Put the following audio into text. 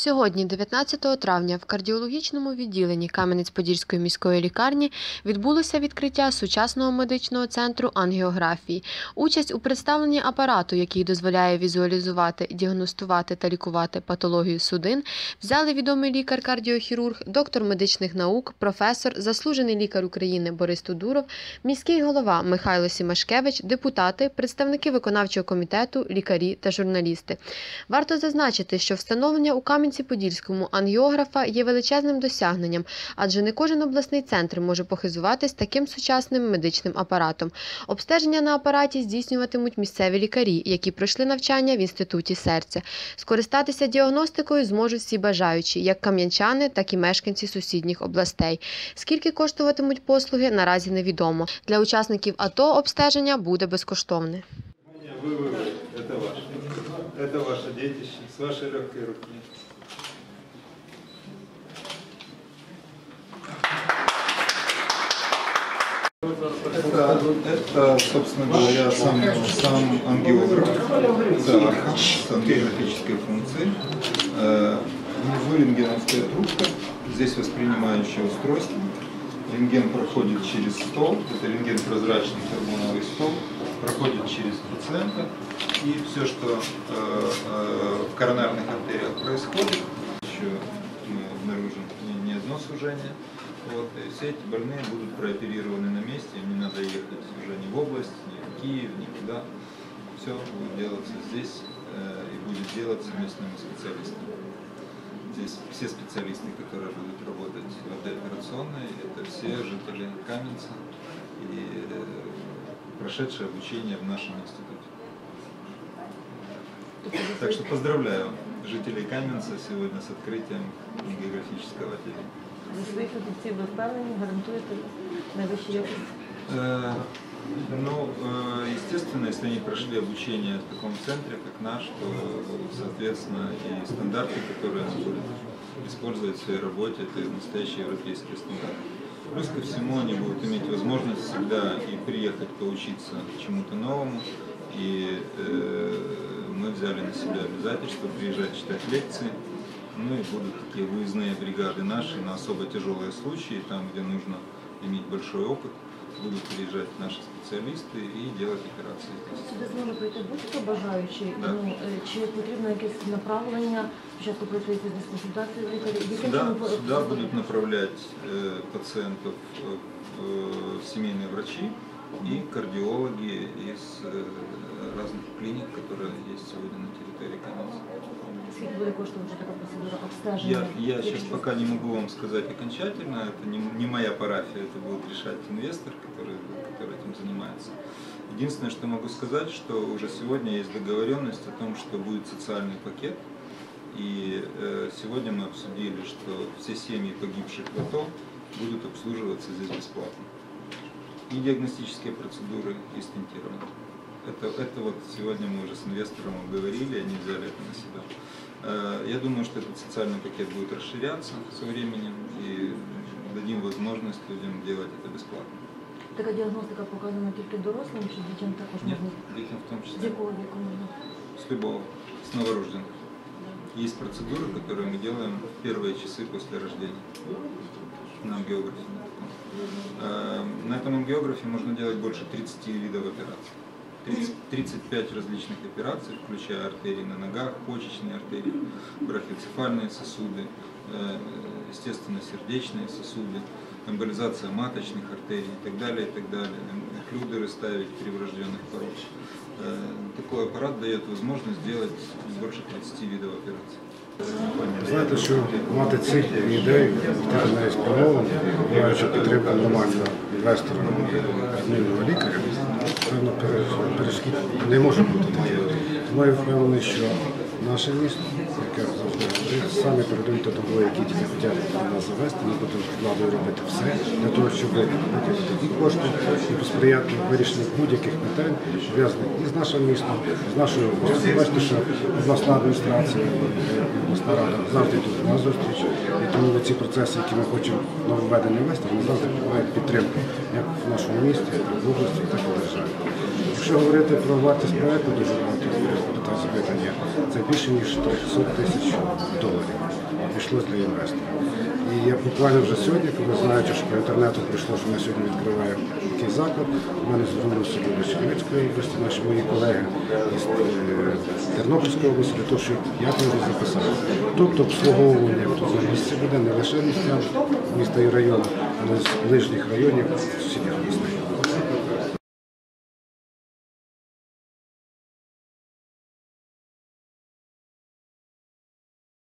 Сьогодні, 19 травня, в кардіологічному відділенні Кам'янець-Подільської міської лікарні відбулося відкриття сучасного медичного центру ангіографії. Участь у представленні апарату, який дозволяє візуалізувати, діагностувати та лікувати патологію судин, взяли відомий лікар-кардіохірург, доктор медичних наук, професор, заслужений лікар України Борис Тудуров, міський голова Михайло Сімашкевич, депутати, представники виконавчого комітету, лікарі та журналісти. Варто зазначити, що встановлення у Кам'янці-Подільському ангіографа є величезним досягненням, адже не кожен обласний центр може похизуватись таким сучасним медичним апаратом. Обстеження на апараті здійснюватимуть місцеві лікарі, які пройшли навчання в інституті серця. Скористатися діагностикою зможуть всі бажаючі, як кам'янчани, так і мешканці сусідніх областей. Скільки коштуватимуть послуги, наразі невідомо. Для учасників АТО обстеження буде безкоштовне. Вы, вы, вы, это ваше. Это ваше детище с вашей легкой руки. Это, собственно говоря, сам, сам ангиограф, да, с ангиографической функцией. Э, Внизу рентгеновская трубка, здесь воспринимающее устройство. Рентген проходит через стол, это рентген прозрачный карбоновый стол, проходит через пациента. И все, что э, э, в коронарных артериях происходит, еще мы обнаружим не одно сужение. Вот, и все эти больные будут прооперированы на месте, им не надо ехать уже ни в область, ни в Киев, никуда. Все будет делаться здесь э, и будет делаться местными специалистами. Здесь все специалисты, которые будут работать в операционной, это все жители Каменца и э, прошедшие обучение в нашем институте. Так что поздравляю жителей Каменца сегодня с открытием географического отделения За своїх фахівців ви впевнені, гарантуєте найвищу якість? Э, Ну, э, естественно, если они прошли обучение в таком центре, как наш, то, соответственно, и стандарты, которые они будут использовать в своей работе, это настоящие европейские стандарты. Плюс ко всему они будут иметь возможность всегда и приехать поучиться чему-то новому. И э, мы взяли на себя обязательство приезжать читать лекции. Ну и будут такие выездные бригады наши на особо тяжелые случаи, там, где нужно иметь большой опыт будут приезжать наши специалисты и делать операции здесь. Сюди зможе прийти будь-хто бажаючий. Да. Ну, е, чи потрібно якесь направлення? Спочатку пройти з консультації з лікарів. Яким Сюда, чином ви- сюда будут направлять э, пациентов э, э, семейные врачи и кардиологи из э, разных клиник, которые есть сегодня Я, я сейчас пока не могу вам сказать окончательно, это не, не моя парафия, это будет решать инвестор, который, который этим занимается. Единственное, что могу сказать, что уже сегодня есть договоренность о том, что будет социальный пакет. И э, сегодня мы обсудили, что все семьи погибших в АТО будут обслуживаться здесь бесплатно. И диагностические процедуры, и стентирование. Это, это вот сегодня мы уже с инвестором обговорили, они взяли это на себя. Э, Я думаю, что этот социальный пакет будет расширяться со временем и дадим возможность людям делать это бесплатно. Така діагностика показана тільки дорослим чи дітям також Нет, можна? детям в том З числе. якого віку можна? С любого, с новорожденных. Есть процедуры, которые мы делаем в первые часы после рождения на ангиографе. на таком. Э, На этом ангиографе можно делать больше 30 видов операций. 30 35 различных операций, включая артерии на ногах, почечные артерии, брахиоцефальные сосуды, э, естественно, сердечные сосуды, эмболизация маточных артерий и так далее, и так далее. Клюдеры ставить при врожденных пороках. Э, Такой аппарат дает возможность делать больше 30 видов операций. Знаєте, що мати цих ідей до спрямовано, маючи підтримку нормального інвестора змінного лікаря, певно, пере- перешкід не може бути таким. Тому я впевнений, що наше місто, яке завжди самі передають до того, які тільки хочуть нас завести, ми будемо владою робити все для того, щоб витягнути і кошти, і посприяти вирішенню будь-яких питань, пов'язаних і з нашим містом, з нашою областю. Ви Бачите, що обласна адміністрація, обласна рада завжди йдуть на зустріч, і тому ці процеси, які ми хочемо нововведення вести, вони завжди мають підтримку як в нашому місті, так і в області, так і в державі. Якщо говорити про вартість проєкту, дуже багато запитання, це більше ніж 300 тисяч доларів. Обійшлось для інвестора. І я буквально вже сьогодні, коли знаючи, що по інтернету прийшло, що ми сьогодні відкриваємо такий заклад, у мене звернулися з Чернівецької області, наші мої колеги із е, Тернопільської області, для того, щоб як ми записали. Тобто обслуговування на місці буде не лише містян міста і району, але з ближніх районів сусідніх областей.